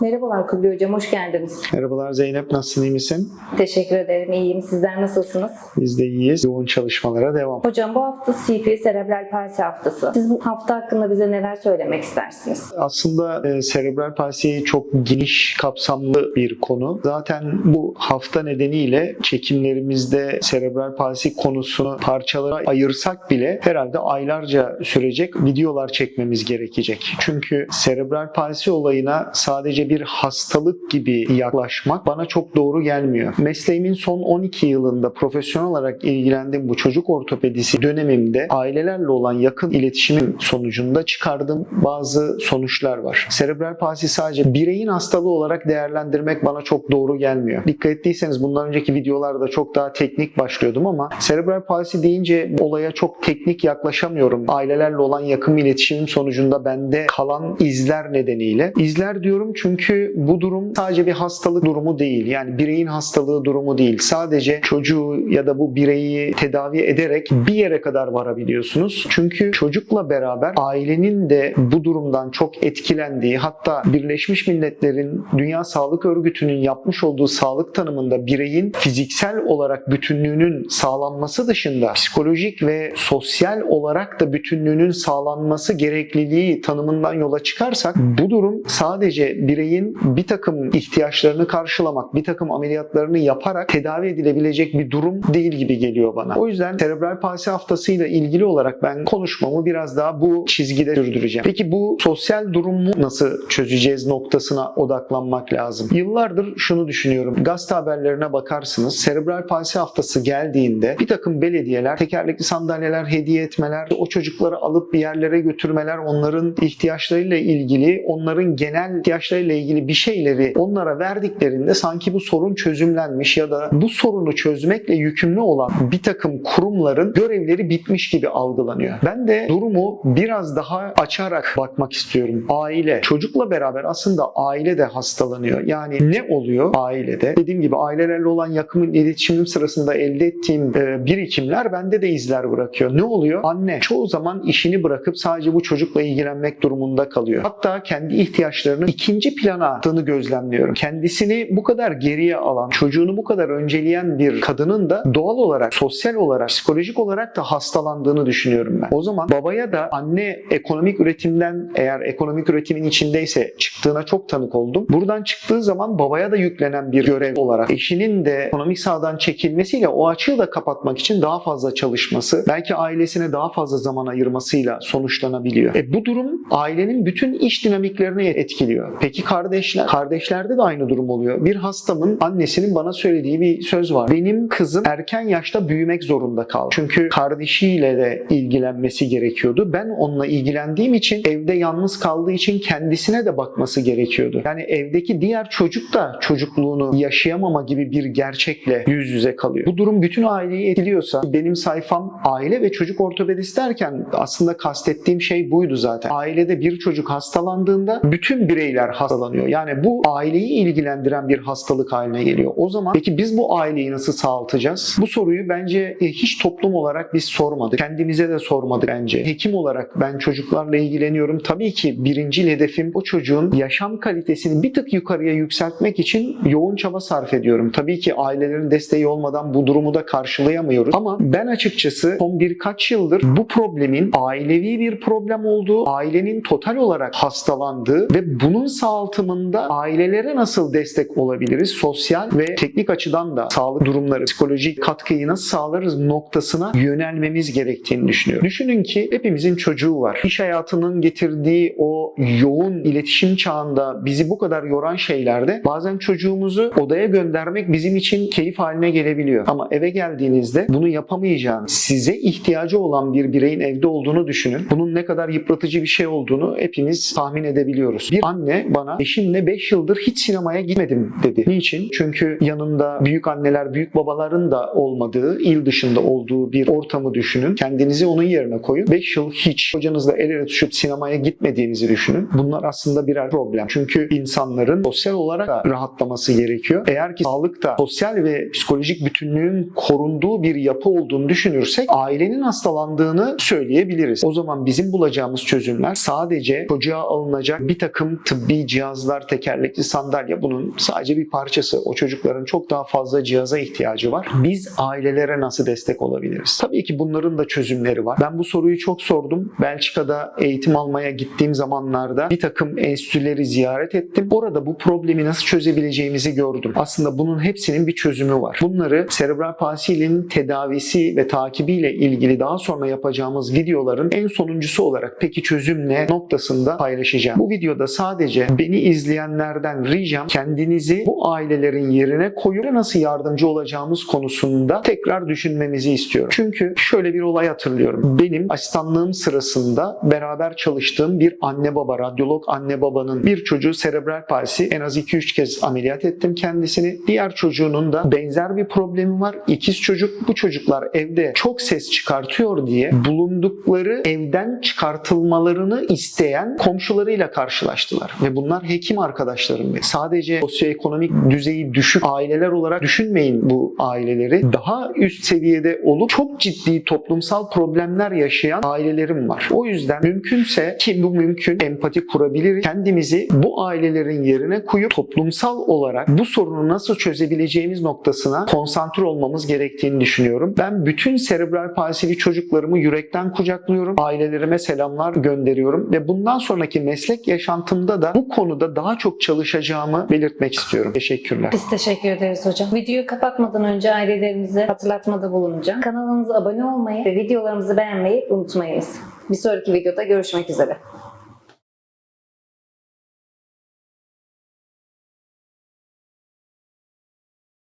Merhabalar Kubilay Hocam, hoş geldiniz. Merhabalar Zeynep, nasılsın, iyi misin? Teşekkür ederim, iyiyim. Sizler nasılsınız? Biz de iyiyiz. Yoğun çalışmalara devam. Hocam bu hafta CP Serebral Palsi haftası. Siz bu hafta hakkında bize neler söylemek istersiniz? Aslında e, serebral palsi çok geniş, kapsamlı bir konu. Zaten bu hafta nedeniyle çekimlerimizde serebral palsi konusunu parçalara ayırsak bile herhalde aylarca sürecek videolar çekmemiz gerekecek. Çünkü serebral palsi olayına sadece bir hastalık gibi yaklaşmak bana çok doğru gelmiyor. Mesleğimin son 12 yılında profesyonel olarak ilgilendiğim bu çocuk ortopedisi dönemimde ailelerle olan yakın iletişimin sonucunda çıkardığım bazı sonuçlar var. Serebral palsi sadece bireyin hastalığı olarak değerlendirmek bana çok doğru gelmiyor. Dikkat ettiyseniz bundan önceki videolarda çok daha teknik başlıyordum ama serebral palsi deyince olaya çok teknik yaklaşamıyorum. Ailelerle olan yakın iletişimim sonucunda bende kalan izler nedeniyle. İzler diyorum çünkü bu durum sadece bir hastalık durumu değil. Yani bireyin hastalığı durumu değil. Sadece çocuğu ya da bu bireyi tedavi ederek bir yere kadar varabiliyorsunuz. Çünkü çocukla beraber ailenin de bu durumdan çok etkilendiği hatta Birleşmiş Milletler'in Dünya Sağlık Örgütü'nün yapmış olduğu sağlık tanımında bireyin fiziksel olarak bütünlüğünün sağlanması dışında psikolojik ve sosyal olarak da bütünlüğünün sağlanması gerekliliği tanımından yola çıkarsak bu durum sadece bireyin bir takım ihtiyaçlarını karşılamak, bir takım ameliyatlarını yaparak tedavi edilebilecek bir durum değil gibi geliyor bana. O yüzden serebral palsi haftasıyla ilgili olarak ben konuşmamı biraz daha bu çizgide sürdüreceğim. Peki bu sosyal durumu nasıl çözeceğiz noktasına odaklanmak lazım. Yıllardır şunu düşünüyorum. Gazete haberlerine bakarsınız. Serebral palsi haftası geldiğinde bir takım belediyeler tekerlekli sandalyeler hediye etmeler, o çocukları alıp bir yerlere götürmeler, onların ihtiyaçlarıyla ilgili, onların genel ihtiyaçlarıyla ilgili bir şeyleri onlara verdiklerinde sanki bu sorun çözümlenmiş ya da bu sorunu çözmekle yükümlü olan bir takım kurumların görevleri bitmiş gibi algılanıyor. Ben de durumu biraz daha açarak bakmak istiyorum. Aile, çocukla beraber aslında aile de hastalanıyor. Yani ne oluyor ailede? Dediğim gibi ailelerle olan yakın iletişimim sırasında elde ettiğim e, birikimler bende de izler bırakıyor. Ne oluyor? Anne çoğu zaman işini bırakıp sadece bu çocukla ilgilenmek durumunda kalıyor. Hatta kendi ihtiyaçlarını ikinci plana attığını gözlemliyorum. Kendisini bu kadar geriye alan, çocuğunu bu kadar önceleyen bir kadının da doğal olarak, sosyal olarak, psikolojik olarak da hastalandığını düşünüyorum ben. O zaman babaya da anne ekonomik üretimden eğer ekonomik üretimin içindeyse çıktığına çok tanık oldum. Buradan çıktığı zaman babaya da yüklenen bir görev olarak eşinin de ekonomik sahadan çekilmesiyle o açığı da kapatmak için daha fazla çalışması, belki ailesine daha fazla zaman ayırmasıyla sonuçlanabiliyor. E bu durum ailenin bütün iş dinamiklerini etkiliyor. Peki kardeşler? Kardeşlerde de aynı durum oluyor. Bir hastamın annesinin bana söylediği bir söz var. Benim kızım erken yaşta büyümek zorunda kaldı. Çünkü kardeşiyle de ilgilenmesi gerekiyordu. Ben onunla ilgilendiğim için evde yalnız kaldığı için kendisine de bakması gerekiyordu. Yani evdeki diğer çocuk da çocukluğunu yaşayamama gibi bir gerçekle yüz yüze kalıyor. Bu durum bütün aileyi etkiliyorsa benim sayfam aile ve çocuk ortopedisi derken aslında kastettiğim şey buydu zaten. Ailede bir çocuk hastalandığında bütün bireyler hastalanıyor. Yani bu aileyi ilgilendiren bir hastalık haline geliyor. O zaman peki biz bu aileyi nasıl sağaltacağız? Bu soruyu bence e, hiç toplum olarak biz sormadık. Kendimize de sormadık bence. Hekim olarak ben çocuklarla ilgileniyorum. Tabii ki birinci hedefim o çocuğun yaşam kalitesini bir tık yukarıya yükseltmek için yoğun çaba sarf ediyorum. Tabii ki ailelerin desteği olmadan bu durumu da karşılayamıyoruz. Ama ben açıkçası son birkaç yıldır bu problemin ailevi bir problem olduğu, ailenin total olarak hastalandığı ve bunun sağaltımında ailelere nasıl destek olabiliriz? Sosyal ve teknik açıdan da sağlık durumları, psikolojik katkıyı nasıl sağlarız noktasına yönelmemiz gerektiğini düşünüyorum. Düşünün ki hepimizin çocuğu var. İş hayatının getirdiği o yoğun iletişim çağında bizi bu kadar yoran şeylerde bazen çocuğumuzu odaya göndermek bizim için keyif haline gelebiliyor. Ama eve geldiğinizde bunu yapamayacağınız, size ihtiyacı olan bir bireyin evde olduğunu düşünün. Bunun ne kadar yıpratıcı bir şey olduğunu hepimiz tahmin edebiliyoruz. Bir anne bana eşimle 5 yıldır hiç sinemaya gitmedim dedi. Niçin? Çünkü yanında büyük anneler, büyük babaların da olmadığı, il dışında olduğu bir ortamı düşünün. Kendinizi onun yerine koyun. 5 yıl hiç hocanızla el ele tutuşup sinemaya gitmediğinizi düşünün. Bunlar aslında birer problem. Çünkü insanların sosyal olarak da rahatlaması gerekiyor. Eğer ki sağlıkta sosyal ve psikolojik bütünlüğün korunduğu bir yapı olduğunu düşünürsek ailenin hastalandığını söyleyebiliriz. O zaman bizim bulacağımız çözümler sadece çocuğa alınacak bir takım tıbbi cihaz cihazlar, tekerlekli sandalye bunun sadece bir parçası. O çocukların çok daha fazla cihaza ihtiyacı var. Biz ailelere nasıl destek olabiliriz? Tabii ki bunların da çözümleri var. Ben bu soruyu çok sordum. Belçika'da eğitim almaya gittiğim zamanlarda bir takım enstitüleri ziyaret ettim. Orada bu problemi nasıl çözebileceğimizi gördüm. Aslında bunun hepsinin bir çözümü var. Bunları serebral palsinin tedavisi ve takibiyle ilgili daha sonra yapacağımız videoların en sonuncusu olarak peki çözüm ne noktasında paylaşacağım. Bu videoda sadece beni izleyenlerden ricam kendinizi bu ailelerin yerine koyup nasıl yardımcı olacağımız konusunda tekrar düşünmemizi istiyorum. Çünkü şöyle bir olay hatırlıyorum. Benim asistanlığım sırasında beraber çalıştığım bir anne baba, radyolog anne babanın bir çocuğu serebral palsi en az 2-3 kez ameliyat ettim kendisini. Diğer çocuğunun da benzer bir problemi var. İkiz çocuk. Bu çocuklar evde çok ses çıkartıyor diye bulundukları evden çıkartılmalarını isteyen komşularıyla karşılaştılar. Ve bunlar hekim arkadaşlarım. Sadece sosyoekonomik düzeyi düşük aileler olarak düşünmeyin bu aileleri. Daha üst seviyede olup çok ciddi toplumsal problemler yaşayan ailelerim var. O yüzden mümkünse ki bu mümkün empati kurabiliriz. Kendimizi bu ailelerin yerine koyup toplumsal olarak bu sorunu nasıl çözebileceğimiz noktasına konsantre olmamız gerektiğini düşünüyorum. Ben bütün serebral palsili çocuklarımı yürekten kucaklıyorum. Ailelerime selamlar gönderiyorum ve bundan sonraki meslek yaşantımda da bu konuda daha çok çalışacağımı belirtmek istiyorum. Teşekkürler. Biz teşekkür ederiz hocam. Videoyu kapatmadan önce ailelerimize hatırlatmada bulunacağım. Kanalımıza abone olmayı ve videolarımızı beğenmeyi unutmayınız. Bir sonraki videoda görüşmek üzere.